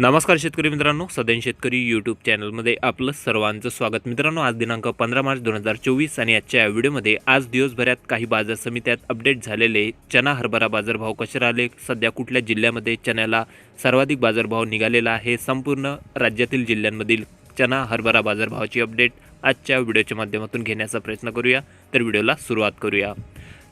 नमस्कार शेतकरी मित्रांनो सदैन शेतकरी यूट्यूब चॅनलमध्ये आपलं सर्वांचं स्वागत. मित्रांनो आज दिनांक पंधरा मार्च दोन हजार चोवीस आणि आजच्या या व्हिडिओमध्ये आज दिवसभरात काही बाजार समित्यात अपडेट झालेले चना हरभरा बाजारभाव कसे राहिले? सध्या कुठल्या जिल्ह्यामध्ये चण्याला सर्वाधिक बाजारभाव निघालेला आहे? संपूर्ण राज्यातील जिल्ह्यांमधील चना हरभरा बाजारभावाची अपडेट आजच्या व्हिडिओच्या माध्यमातून घेण्याचा प्रयत्न करूया. तर व्हिडिओला सुरुवात करूया.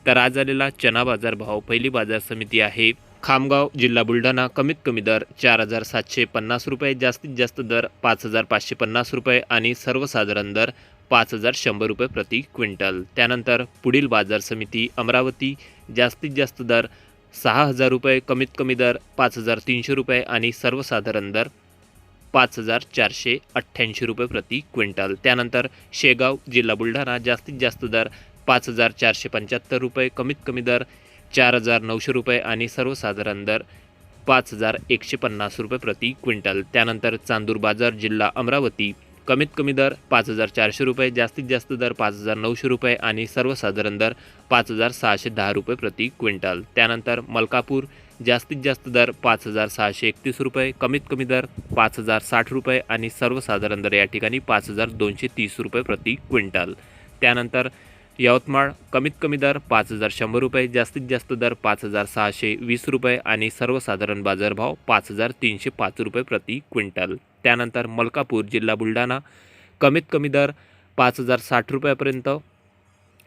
तर आज आलेला चना बाजारभाव पहिली बाजार समिती आहे खामगाव जिल्हा बुलढाणा कमीत कमी दर चार हजार सातशे पन्नास रुपये जास्तीत जास्त दर पाच हजार पाचशे पन्नास रुपये आणि सर्वसाधारण दर पाच हजार शंभर रुपये प्रति क्विंटल. त्यानंतर पुढील बाजार समिती अमरावती जास्तीत जास्त दर सहा हजार रुपये कमीत कमी दर पाच हजार तीनशे रुपये आणि सर्वसाधारण दर पाच हजार चारशे अठ्ठ्याऐंशी रुपये प्रति क्विंटल. त्यानंतर शेगाव जिल्हा बुलढाणा जास्तीत जास्त दर पाच हजार चारशे पंच्याहत्तर रुपये कमीत कमी दर चार हजार नऊशे रुपये आणि सर्वसाधारण दर पाच हजार एकशे पन्नास रुपये प्रति क्विंटल. त्यानंतर चांदूर बाजार जिल्हा अमरावती कमीत कमी दर पाच हजार चारशे रुपये जास्तीत जास्त दर पाच हजार नऊशे रुपये आणि सर्वसाधारण दर पाच हजार सहाशे दहा रुपये प्रति क्विंटल. त्यानंतर मलकापूर जास्तीत जास्त दर पाच हजार सहाशे एकतीस रुपये कमीत कमी दर पाच हजार साठ रुपये आणि सर्वसाधारण दर या ठिकाणी पाच हजार दोनशे तीस रुपये प्रति क्विंटल. त्यानंतर यवतमाळ कमीत कमी दर पाच हजार शंभर रुपये जास्तीत जास्त दर पाच हजार सहाशे वीस रुपये आणि सर्वसाधारण बाजारभाव पाच हजार तीनशे पाच रुपये प्रति क्विंटल. त्यानंतर मलकापूर जिल्हा बुलढाणा कमीत कमी दर पाच हजार साठ रुपयापर्यंत.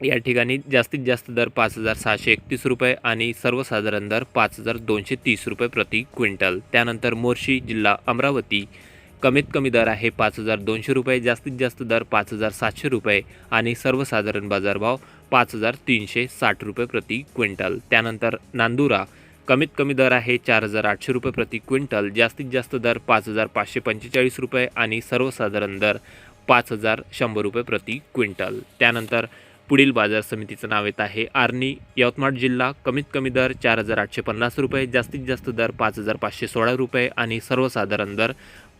या ठिकाणी जास्तीत जास्त दर पाच हजार सहाशे एकतीस रुपये आणि सर्वसाधारण दर पाच हजार दोनशे तीस रुपये प्रति क्विंटल. त्यानंतर मोर्शी जिल्हा अमरावती कमीत कमी दर आहे पाच हजार दोनशे रुपये जास्तीत जास्त दर पाच हजार सातशे रुपये आणि सर्वसाधारण बाजारभाव पाच हजार तीनशे साठ रुपये प्रति क्विंटल. त्यानंतर नांदुरा कमीत कमी दर आहे चार हजार आठशे रुपये प्रति क्विंटल जास्तीत जास्त दर पाच हजार पाचशे पंचेचाळीस रुपये आणि सर्वसाधारण दर पाच हजार शंभर रुपये प्रति क्विंटल. त्यानंतर पुढील बाजार समितीचं नाव येत आहे आर्नी यवतमाळ जिल्हा कमीत कमी दर चार हजार आठशे पन्नास रुपये जास्तीत जास्त दर पाच हजार पाचशे सोळा रुपये आणि सर्वसाधारण दर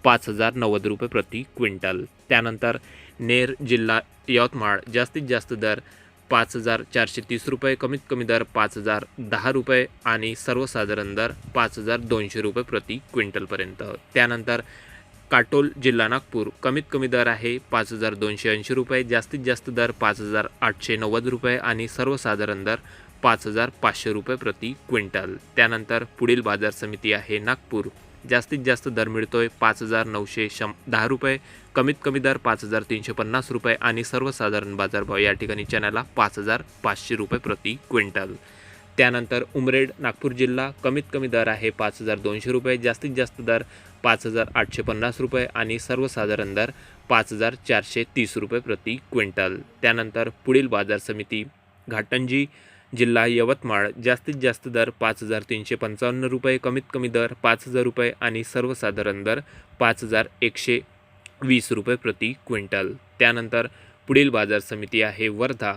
पाच हजार नव्वद रुपये प्रति क्विंटल. त्यानंतर नेर जिल्हा यवतमाळ जास्तीत जास्त दर पाच हजार चारशे तीस रुपये कमीत कमी दर पाच हजार दहा रुपये आणि सर्वसाधारण दर पाच हजार दोनशे रुपये प्रति क्विंटलपर्यंत त्यानंतर काटोल जिल्हा नागपूर कमीत कमी दर आहे पाच हजार दोनशे ऐंशी रुपये जास्तीत जास्त दर पाच हजार आठशे नव्वद रुपये आणि सर्वसाधारण दर पाच हजार पाचशे रुपये प्रति क्विंटल. त्यानंतर पुढील बाजार समिती आहे नागपूर. जास्तीत जास्त दर मिळतोय पाच हजार नऊशे शं दहा रुपये. कमीत कमी दर पाच हजार तीनशे पन्नास रुपये आणि सर्वसाधारण बाजारभाव या ठिकाणी चण्याला पाच हजार पाचशे रुपये प्रति क्विंटल. त्यानंतर उमरेड नागपूर जिल्हा कमीत कमी दर आहे पाच हजार दोनशे रुपये जास्तीत जास्त दर पाच हजार आठशे पन्नास रुपये आणि सर्वसाधारण दर पाच हजार चारशे तीस रुपये प्रति क्विंटल. त्यानंतर पुढील बाजार समिती घाटंजी जिल्हा यवतमाळ. जास्तीत जास्त दर पाच हजार तीनशे पंचावन्न रुपये कमीत कमी दर पाच हजार रुपये आणि सर्वसाधारण दर पाच हजार एकशे वीस रुपये प्रति क्विंटल. त्यानंतर पुढील बाजार समिती आहे वर्धा.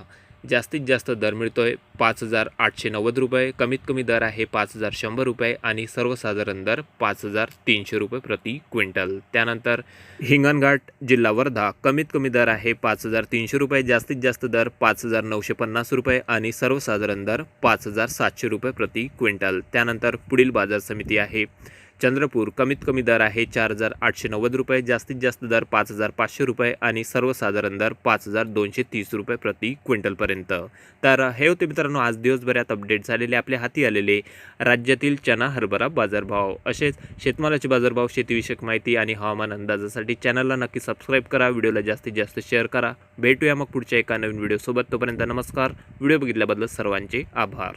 जास्तीत जास्त दर मिळतो आहे पाच हजार आठशे नव्वद रुपये. कमीत कमी दर आहे पाच हजार शंभर रुपये आणि सर्वसाधारण दर पाच हजार तीनशे रुपये प्रति क्विंटल. त्यानंतर हिंगणघाट जिल्हा वर्धा कमीत कमी दर आहे पाच हजार तीनशे रुपये जास्तीत जास्त दर पाच हजार नऊशे पन्नास रुपये आणि सर्वसाधारण दर पाच हजार सातशे रुपये प्रति क्विंटल. त्यानंतर पुढील बाजार समिती आहे. चंद्रपूर कमीत कमी दर आहे चार हजार आठशे नव्वद रुपये जास्तीत जास्त दर पाच हजार पाचशे रुपये आणि सर्वसाधारण दर पाच हजार दोनशे तीस रुपये प्रति क्विंटलपर्यंत. तर हे होते मित्रांनो आज दिवसभरात अपडेट झालेले आपल्या हाती आलेले राज्यातील चना हरभरा बाजारभाव. असेच शेतमालाचे बाजारभाव शेतीविषयक माहिती आणि हवामान अंदाजासाठी चॅनलला नक्की सबस्क्राईब करा व्हिडिओला जास्तीत जास्त शेअर करा. भेटूया मग पुढच्या एका नवीन व्हिडिओसोबत तोपर्यंत नमस्कार. व्हिडिओ बघितल्याबद्दल सर्वांचे आभार.